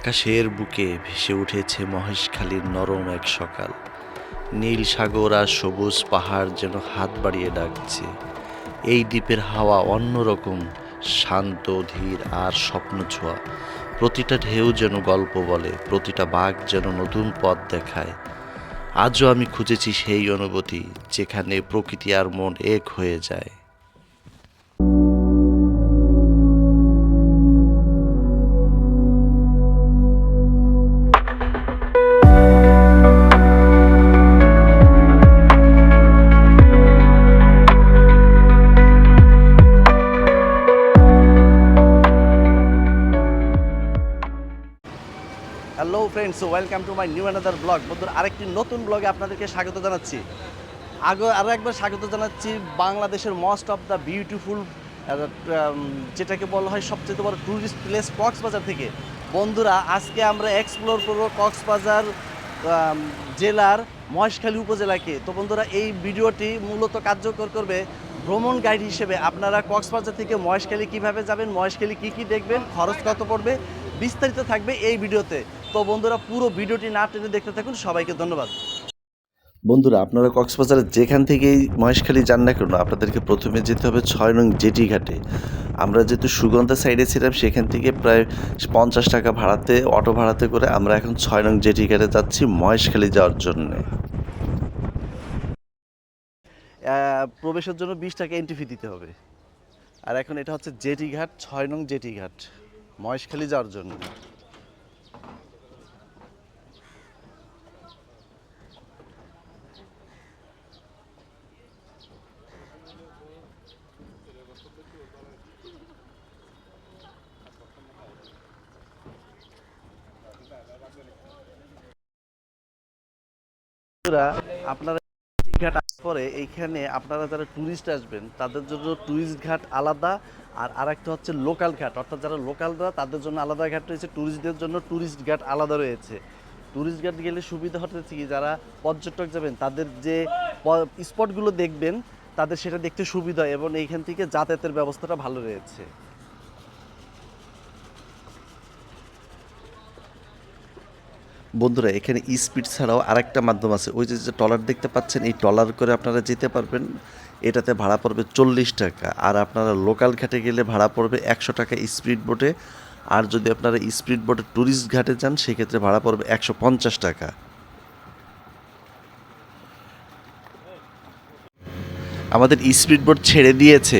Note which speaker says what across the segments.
Speaker 1: আকাশের বুকে ভেসে উঠেছে মহেশখালীর নরম এক সকাল। নীল সাগর আর সবুজ পাহাড় যেন হাত বাড়িয়ে ডাকছে। এই দ্বীপের হাওয়া অন্যরকম শান্ত, ধীর আর স্বপ্ন ছোঁয়া প্রতিটা ঢেউ যেন গল্প বলে, প্রতিটা বাঘ যেন নতুন পথ দেখায়। আজও আমি খুঁজেছি সেই অনুভূতি, যেখানে প্রকৃতি আর মন এক হয়ে যায়। Hello friends welcome to my new another blog বন্ধুরা, আরেকটি নতুন ব্লগে আপনাদেরকে স্বাগত জানাচ্ছি। আগে আরও একবার স্বাগত জানাচ্ছি বাংলাদেশের মোস্ট অফ দ্য বিউটিফুল যেটাকে বলা হয় সবচেয়ে বড় ট্যুরিস্ট প্লেস কক্সবাজার থেকে। বন্ধুরা, আজকে আমরা এক্সপ্লোর করব কক্সবাজার জেলার মহেশখালী উপজেলাকে। তো বন্ধুরা, এই ভিডিওটি মূলত কার্যকর করবে ভ্রমণ গাইড হিসেবে। আপনারা কক্সবাজার থেকে মহেশখালী কীভাবে যাবেন, মহেশখালী কি কি দেখবেন, খরচ কত পড়বে, বিস্তারিত থাকবে এই ভিডিওতে। তো বন্ধুরা পুরো ভিডিওটি না টেনে দেখতে থাকুন। সবাইকে ধন্যবাদ। বন্ধুরা আপনারা কক্সবাজারের যেখান থেকেই মহেশখালী যান না কেন আপনাদেরকে প্রথমে যেতে হবে ছয় নং জেটি ঘাটে। আমরা যেহেতু সুগন্ধা সাইডে ছিলাম সেখান থেকে প্রায় পঞ্চাশ টাকা ভাড়াতে অটো ভাড়াতে করে আমরা এখন ছয় নং জেটি ঘাটে যাচ্ছি মহেশখালী যাওয়ার জন্যে। প্রবেশের জন্য বিশ টাকা এন্ট্রি ফি দিতে হবে। আর এখন এটা হচ্ছে জেটি ঘাট ছয় নং জেটি ঘাট মহেশখালী যাওয়ার জন্য। বন্ধুরা, আপনারা ঘাট পরে এইখানে আপনারা যারা ট্যুরিস্ট আসবেন তাদের জন্য ট্যুরিস্ট ঘাট আলাদা আর আরেকটা হচ্ছে লোকাল ঘাট। অর্থাৎ যারা লোকালরা তাদের জন্য আলাদা ঘাট রয়েছে। ট্যুরিস্টদের জন্য ট্যুরিস্ট ঘাট আলাদা রয়েছে। ট্যুরিস্ট ঘাট গেলে সুবিধা হচ্ছে কি? যারা পর্যটক যাবেন তাদের যে স্পটগুলো দেখবেন তাদের সেটা দেখতে সুবিধা এবং এইখান থেকে যাতায়াতের ব্যবস্থাটা ভালো রয়েছে। বন্ধুরা, এখানে স্পিড ছাড়াও আরেকটা মাধ্যম আছে। ওই যে যে টলার দেখতে পাচ্ছেন, এই টলার করে আপনারা যেতে পারবেন। এটাতে ভাড়া পড়বে চল্লিশ টাকা। আর আপনারা লোকাল ঘাটে গেলে ভাড়া পড়বে একশো টাকা স্পিড বোটে আর যদি আপনারা স্পিড বোটে ট্যুরিস্ট ঘাটে যান, সেক্ষেত্রে ভাড়া পড়বে একশো পঞ্চাশ টাকা। আমাদের স্পিড বোট ছেড়ে দিয়েছে।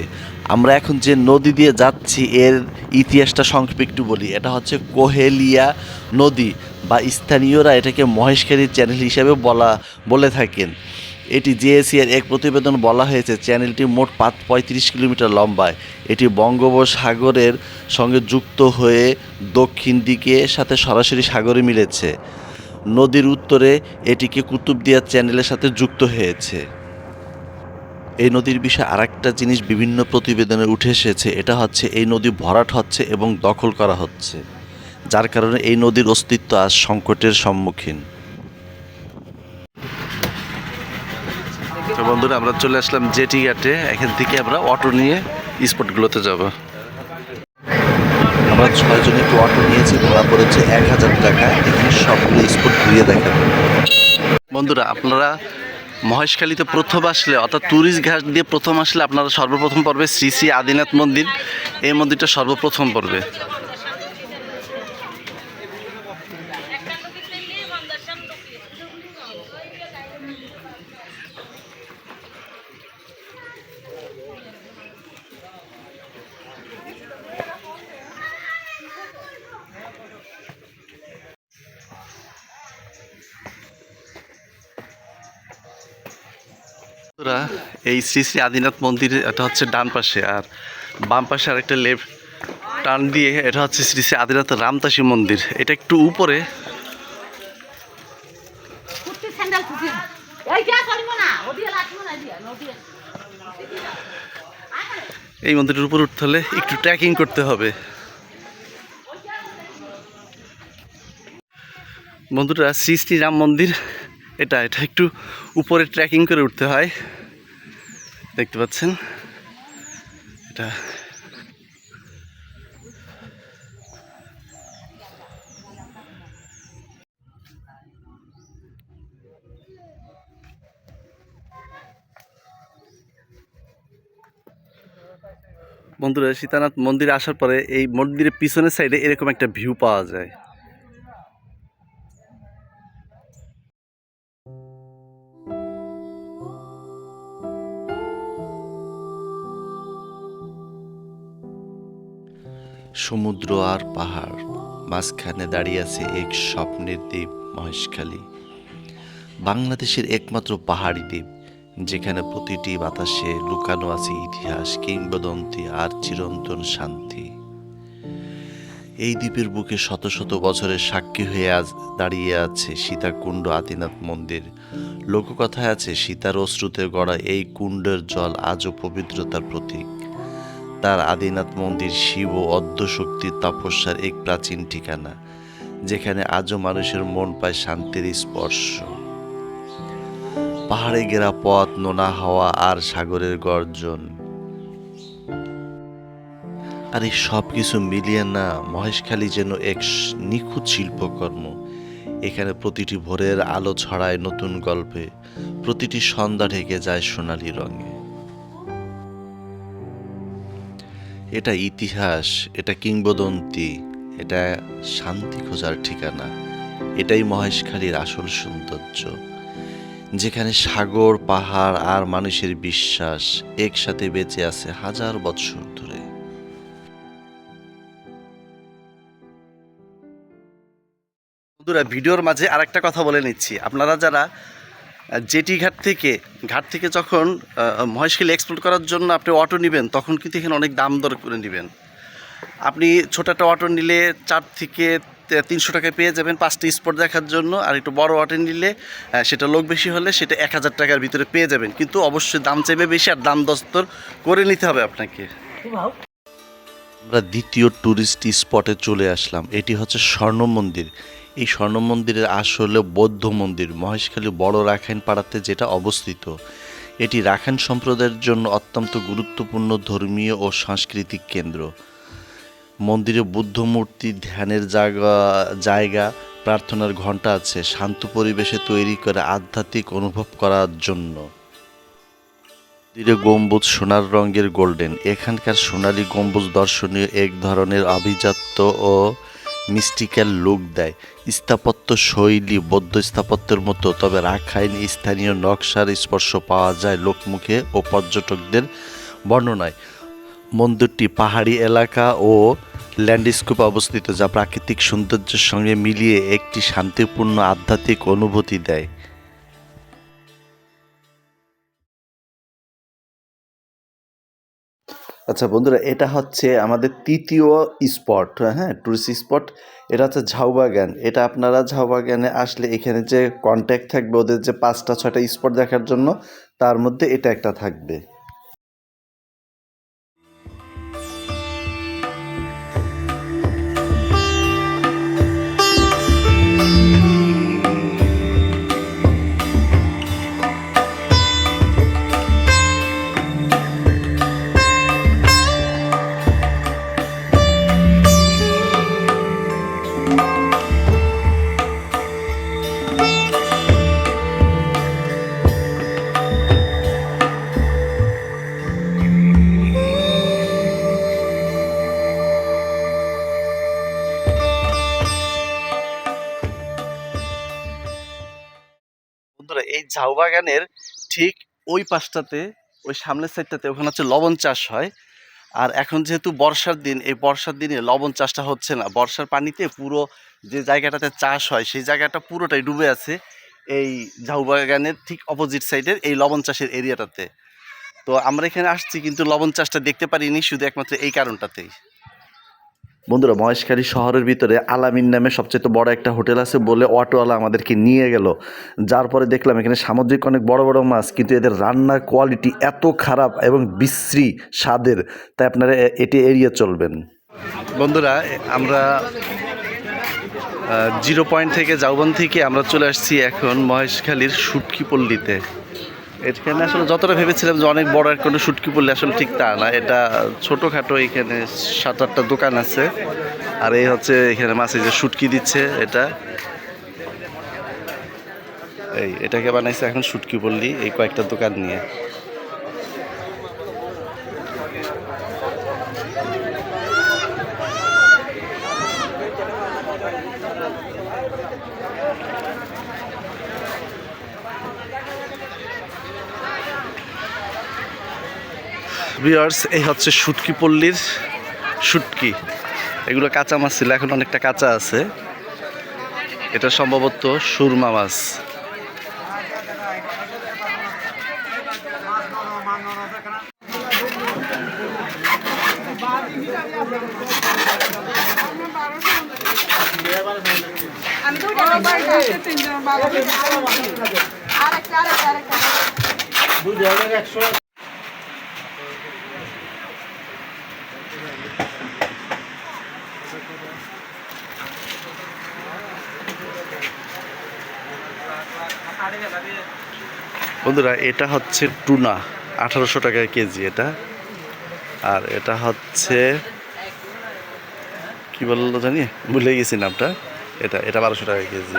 Speaker 1: আমরা এখন যে নদী দিয়ে যাচ্ছি, এর ইতিহাসটা সংক্ষেপে একটু বলি। এটা হচ্ছে কোহেলিয়া নদী। বা স্থানীয়রা এটাকে মহেশখালী চ্যানেল হিসেবে বলা, বলে থাকেন। এটি জেএসি এর এক প্রতিবেদন বলা হয়েছে, চ্যানেলটি মোট পাঁচ, পঁয়ত্রিশ কিলোমিটার লম্বায়। এটি বঙ্গোপসাগরের সঙ্গে যুক্ত হয়ে দক্ষিণ দিকে, সাথে সরাসরি সাগরে মিলেছে। নদীর উত্তরে এটিকে কুতুবদিয়া চ্যানেলের সাথে যুক্ত হয়েছে। এই নদীর বিষয়ে আরেকটা জিনিস বিভিন্ন প্রতিবেদনে উঠে এসেছে, এটা হচ্ছে এই নদী ভরাট হচ্ছে এবং দখল করা হচ্ছে। যার কারণে এই নদীর অস্তিত্ব আজ সংকটের সম্মুখীন। তো বন্ধুরা, আমরা চলে আসলাম জেটি ঘাটে এখান থেকে আমরা অটো নিয়ে স্পটগুলোতে যাব। আমরা ছয়জন একটু অটো নিয়েছি, ভাড়া পড়েছে এক হাজার টাকা। এখানে সবগুলো স্পট ঘুরিয়ে দেখাবো। বন্ধুরা, আপনারা মহেশখালীতে প্রথম আসলে, অর্থাৎ ট্যুরিস্ট ঘাট দিয়ে প্রথম আসলে আপনারা সর্বপ্রথম পড়বে শ্রী শ্রী আদিনাথ মন্দির। এই মন্দিরটা সর্বপ্রথম পড়বে। বন্ধুরা, এই শ্রী শ্রী আদিনাথ মন্দির এটা হচ্ছে ডান পাশে আর বাম পাশে আরেকটা লেফট টার্ন দিয়ে এটা হচ্ছে শ্রী শ্রী আদিনাথ রামতাসী মন্দির। এটা একটু উপরে।
Speaker 2: এই
Speaker 1: মন্দিরের উপর উঠতে হলে একটু ট্রেকিং করতে হবে। বন্ধুরা শ্রী শ্রী রাম মন্দির এটা এটা একটু উপরে ট্রেকিং করে উঠতে হয়। দেখতে পাচ্ছেন। এটা বন্ধুরা, সীতানাথ মন্দিরে আসার পরে এই মন্দিরের পিছনের সাইডে এরকম একটা ভিউ পাওয়া যায়। সমুদ্র আর পাহাড়। মাঝখানে দাঁড়িয়ে আছে এক স্বপ্নের দ্বীপ মহেশখালী। বাংলাদেশের একমাত্র পাহাড়ি দ্বীপ, যেখানে প্রতিটি বাতাসে লুকানো আছে ইতিহাস, কিংবদন্তি আর চিরন্তন শান্তি। এই দ্বীপের বুকে শত শত বছরের সাক্ষী হয়ে আজ দাঁড়িয়ে আছে সীতাকুণ্ড আদিনাথ মন্দির। লোককথায় আছে সীতার অশ্রুতে গড়া এই কুণ্ডের জল আজও পবিত্রতার প্রতীক। তার আদিনাথ মন্দির শিব ও অদ্যশক্তির তপস্যার এক প্রাচীন ঠিকানা, যেখানে আজও মানুষের মন পায় শান্তির স্পর্শ। পাহাড়ে ঘেরা পথ, নোনা হাওয়া আর সাগরের গর্জন। আর এই সব কিছু মিলিয়ে না, মহেশখালী যেন এক নিখুঁত শিল্পকর্ম। এখানে প্রতিটি ভোরের আলো ছড়ায় নতুন গল্পে, প্রতিটি সন্ধ্যা ঢেকে যায় সোনালি রঙে। এটা ইতিহাস, এটা কিংবদন্তি, এটা শান্তি খোঁজার ঠিকানা, এটাই মহেশখালীর আসল সৌন্দর্য, যেখানে সাগর, পাহাড় আর মানুষের বিশ্বাস একসাথে বেঁচে আছে হাজার বৎসর ধরে। বন্ধুরা, ভিডিওর মাঝে আরেকটা কথা বলে নিচ্ছি। আপনারা যারা জেটি ঘাট থেকে ঘাট থেকে যখন মহেশখালী এক্সপ্লোর করার জন্য আপনি অটো নেবেন, তখন কিন্তু এখানে অনেক দাম দর করে নেবেন। আপনি ছোট একটা অটো নিলে চার থেকে তিনশো টাকায় পেয়ে যাবেন পাঁচটি স্পট দেখার জন্য, আর একটু বড় অটো নিলে সেটা লোক বেশি হলে সেটা এক হাজার টাকার ভিতরে পেয়ে যাবেন। কিন্তু অবশ্যই দাম চাইবে বেশি আর দাম দস্তর করে নিতে হবে আপনাকে। আমরা দ্বিতীয় ট্যুরিস্ট স্পটে চলে আসলাম, এটি হচ্ছে স্বর্ণ মন্দির। এই স্বর্ণ মন্দিরের আসলে বৌদ্ধ মন্দির, মহেশখালী বড় রাখাইন পাড়াতে যেটা অবস্থিত। এটি রাখাইন সম্প্রদায়ের জন্য অত্যন্ত গুরুত্বপূর্ণ ধর্মীয় ও সাংস্কৃতিক কেন্দ্র। মন্দিরে বুদ্ধ মূর্তি, ধ্যানের জায়গা জায়গা, প্রার্থনার ঘণ্টা আছে, শান্ত পরিবেশে তৈরি করে আধ্যাত্মিক অনুভব করার জন্য। মন্দিরে গম্বুজ সোনার রঙের গোল্ডেন। এখানকার সোনালী গম্বুজ দর্শনীয় এক ধরনের আভিজাত্য ও মিস্টিক্যাল লুক দেয়। স্থাপত্য শৈলী, বৌদ্ধ স্থাপত্যের মতো, তবে রাখাইন স্থানীয় নকশার স্পর্শ পাওয়া যায় লোকমুখে ও পর্যটকদের বর্ণনায়। মন্দিরটি পাহাড়ি এলাকা ও ল্যান্ডস্কেপ অবস্থিত, যা প্রাকৃতিক সৌন্দর্যের সঙ্গে মিলিয়ে একটি শান্তিপূর্ণ আধ্যাত্মিক অনুভূতি দেয়। আচ্ছা বন্ধুরা, এটা হচ্ছে আমাদের তৃতীয় স্পট হ্যাঁ টুরিস্ট স্পট এটা হচ্ছে ঝাউবাগান। এটা আপনারা ঝাউবাগানে আসলে এখানে যে কন্ট্যাক্ট থাকবে, ওদের যে পাঁচটা, ছয়টা স্পট দেখার জন্য, তার মধ্যে এটা একটা থাকবে। বন্ধুরা এই ঝাউবাগানের ঠিক ওই পাশটাতে, ওই সামনের সাইডটাতে ওখানে হচ্ছে লবণ চাষ হয়। আর এখন যেহেতু বর্ষার দিন, এই বর্ষার দিনে লবণ চাষটা হচ্ছে না। বর্ষার পানিতে পুরো যে জায়গাটাতে চাষ হয়, সেই জায়গাটা পুরোটাই ডুবে আছে এই ঝাউবাগানের ঠিক অপোজিট সাইডের এই লবণ চাষের এরিয়াটাতে তো আমরা এখানে আসছি, কিন্তু লবণ চাষটা দেখতে পারিনি, শুধু একমাত্র এই কারণটাতেই। বন্ধুরা, মহেশখালী শহরের ভিতরে আলামিন নামে সবচেয়ে বড় একটা হোটেল আছে বলে অটোওয়ালা আমাদেরকে নিয়ে গেল। যার পরে দেখলাম এখানে সামুদ্রিক অনেক বড় বড় মাছ, কিন্তু এদের রান্নার কোয়ালিটি এত খারাপ এবং বিশ্রী স্বাদের। তাই আপনারা এটি এড়িয়ে চলবেন। বন্ধুরা, আমরা জিরো পয়েন্ট থেকে জাউবন থেকে আমরা চলে আসছি এখন মহেশখালীর সুটকি পল্লীতে এখানে আসলে যতটা ভেবেছিলাম যে অনেক বড় একটা শুটকি পড়লে আসলে ঠিক তা না, এটা ছোটোখাটো এখানে সাত আটটা দোকান আছে, আর এই হচ্ছে এখানে মাছে যে শুটকি দিচ্ছে এটা। এই, এটাকে বানাইছে এখন শুটকি পল্লি, এই কয়েকটা দোকান নিয়ে। ভিউয়ার্স এই হচ্ছে শুটকি পল্লীর শুটকি। এগুলো কাঁচা মাছ ছিল, এখন অনেকটা কাঁচা আছে। এটা সম্ভবত সুরমা মাছ।
Speaker 2: তো ওটা আরেকটা
Speaker 1: বন্ধুরা, এটা হচ্ছে টুনা, আঠারোশো টাকা কেজি এটা। আর এটা হচ্ছে, কি বলল জানি? ভুলে গেছি নামটা। এটা এটা বারোশো টাকা কেজি।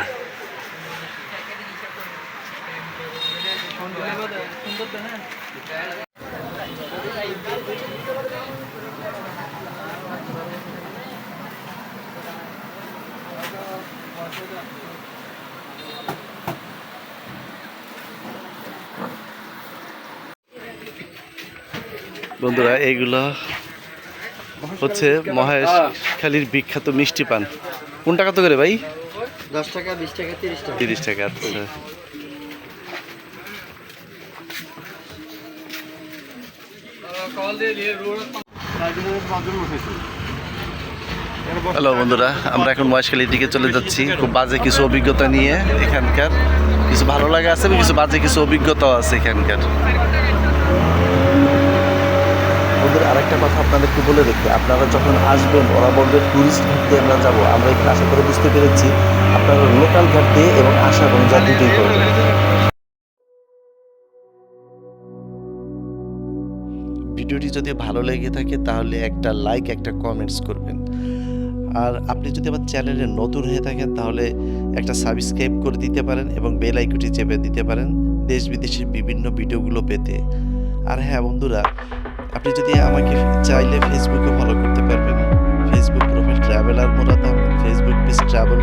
Speaker 1: বন্ধুরা এইগুলো হচ্ছে মহেশ খালির বিখ্যাত মিষ্টি পান। কোনটা কত করে ভাই?
Speaker 3: দশ টাকা বিশ টাকা তিরিশ টাকা।
Speaker 1: তিরিশ টাকা আচ্ছা। হ্যালো বন্ধুরা আমরা এখন মহেশখালীর দিকে চলে যাচ্ছি। খুব বাজে কিছু অভিজ্ঞতা নিয়ে এখানকার। কিছু ভালো লাগা আছে এবং কিছু বাজে কিছু অভিজ্ঞতাও আছে এখানকার। বন্ধুরা আরেকটা কথা আপনাদেরকে বলে রাখি আপনারা যখন আসবেন, ওরা বলবে, টুরিস্ট ঘাট দিয়ে আমরা যাব। আমরা এখানে আশা করে বুঝতে পেরেছি আপনারা লোকাল ঘাট দিয়ে এবং আশা যা দুটোই করবেন ভিডিওটি যদি ভালো লেগে থাকে, তাহলে একটা লাইক, একটা কমেন্টস করবেন। আর আপনি যদি আমার চ্যানেলে নতুন হয়ে থাকেন, তাহলে একটা সাবস্ক্রাইব করে দিতে পারেন এবং বেল আইকনটি চেপে দিতে পারেন দেশ বিদেশের বিভিন্ন ভিডিওগুলো পেতে। আর হ্যাঁ বন্ধুরা আপনি যদি আমাকে চাইলে ফেসবুকে ফলো করতে পারবেন। Facebook profile traveller Morad Ahmed. Facebook page travel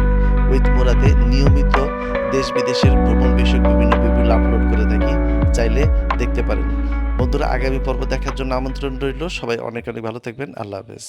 Speaker 1: with মোরাদে নিয়মিত দেশ বিদেশের ভ্রমণ বিষয়ক বিভিন্ন বিভিন্ন আপলোড করে থাকি, চাইলে দেখতে পারেন। বন্ধুরা, আগামী পর্ব দেখার জন্য আমন্ত্রণ রইল। সবাই অনেক অনেক ভালো থাকবেন। আল্লাহ হাফেজ।